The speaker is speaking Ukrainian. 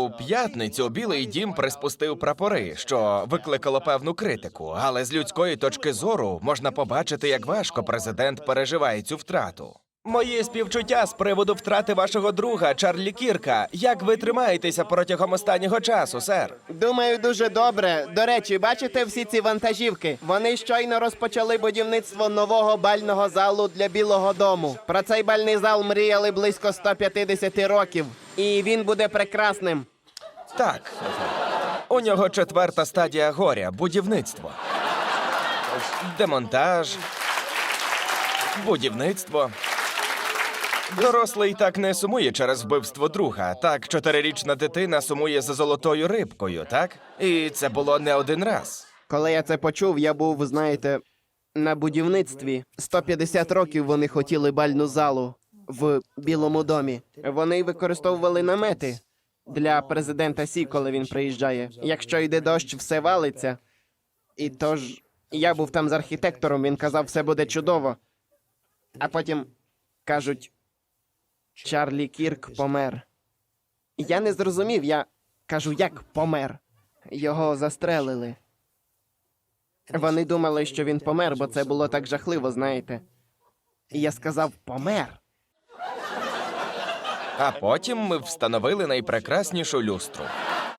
У п'ятницю Білий дім приспустив прапори, що викликало певну критику. Але з людської точки зору можна побачити, як важко президент переживає цю втрату. Мої співчуття з приводу втрати вашого друга Чарлі Кірка. Як ви тримаєтеся протягом останнього часу, сер? Думаю, дуже добре. До речі, бачите всі ці вантажівки? Вони щойно розпочали будівництво нового бального залу для Білого Дому. Про цей бальний зал мріяли близько 150 років, і він буде прекрасним. Так. У нього четверта стадія горя будівництво. Демонтаж. Будівництво. Дорослий так не сумує через вбивство друга. Так, чотирирічна дитина сумує за золотою рибкою, так? І це було не один раз. Коли я це почув, я був, знаєте, на будівництві. 150 років вони хотіли бальну залу в Білому домі. Вони використовували намети для президента Сі, коли він приїжджає. Якщо йде дощ, все валиться. І тож я був там з архітектором, він казав, все буде чудово. А потім кажуть, Чарлі Кірк помер. Я не зрозумів, я кажу, як помер. Його застрелили. Вони думали, що він помер, бо це було так жахливо, знаєте. І я сказав помер. А потім ми встановили найпрекраснішу люстру.